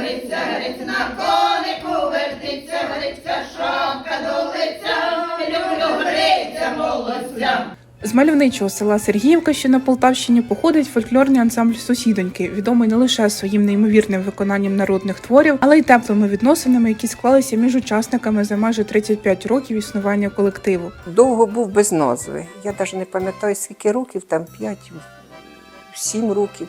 гриця, гриць на конику вертиться, гриця, шапка долиця, люблю гриця молодця. З мальовничого села Сергіївка, що на Полтавщині, походить фольклорний ансамбль Сусідоньки, відомий не лише своїм неймовірним виконанням народних творів, але й теплими відносинами, які склалися між учасниками за майже 35 років існування колективу. довго був без назви. Я навіть не пам'ятаю, скільки років, там 5, 7 років.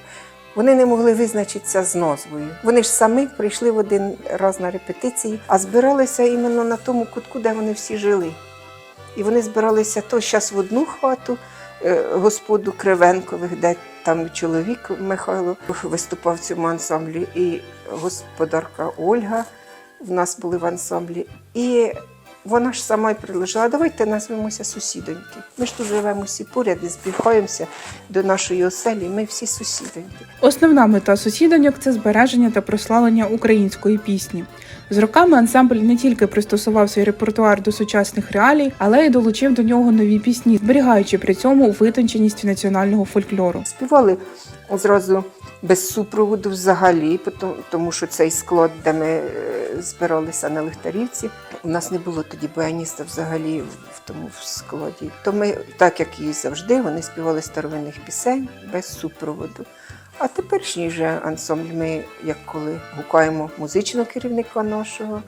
Вони не могли визначитися з назвою. Вони ж самі прийшли в один раз на репетиції, а збиралися іменно на тому кутку, де вони всі жили. І вони збиралися то зараз в одну хату е, господу Кривенкових, де там чоловік Михайло виступав в цьому ансамблі, і господарка Ольга в нас були в ансамблі. І вона ж сама й прилежала, давайте назвемося сусідоньки. Ми ж тут живемо всі поряд і збігаємося до нашої оселі, ми всі сусідоньки. Основна мета сусідоньок це збереження та прославлення української пісні. З роками ансамбль не тільки пристосував свій репертуар до сучасних реалій, але й долучив до нього нові пісні, зберігаючи при цьому витонченість національного фольклору. Співали одразу без супроводу взагалі, тому що цей склад, де ми е, збиралися на Лихтарівці, у нас не було тоді баяніста взагалі в тому складі. То ми, так як і завжди, вони співали старовинних пісень без супроводу. А теперішній же ансамбль ми, як коли гукаємо музичного керівника нашого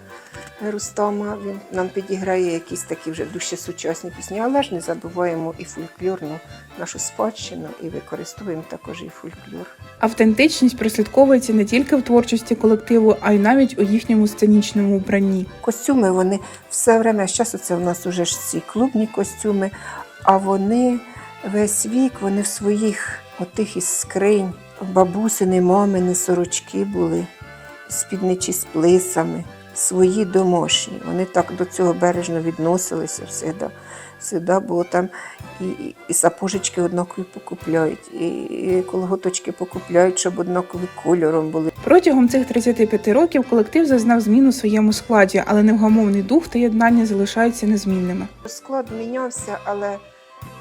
Рустама, він нам підіграє якісь такі вже дуже сучасні пісні, але ж не забуваємо і фольклорну нашу спадщину, і використовуємо також і фольклор. Автентичність прослідковується не тільки в творчості колективу, а й навіть у їхньому сценічному убранні. Костюми вони все время, зараз це у нас уже ж ці клубні костюми, а вони весь вік, вони в своїх отих із скринь, бабусини, мамини, сорочки були, спідничі з плисами, свої домашні. Вони так до цього бережно відносилися всегда. Всегда було там і, і, і сапожечки однакові покупляють, і, і колготочки покупляють, щоб однакові кольором були. Протягом цих 35 років колектив зазнав змін у своєму складі, але невгамовний дух та єднання залишаються незмінними. Склад мінявся, але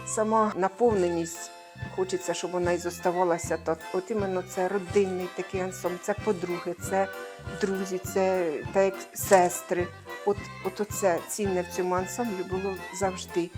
сама наповненість хочеться, щоб вона і зоставалася. Так, от іменно це родинний такий ансамбль, це подруги, це друзі, це так сестри. От, от оце цінне в цьому ансамблі було завжди.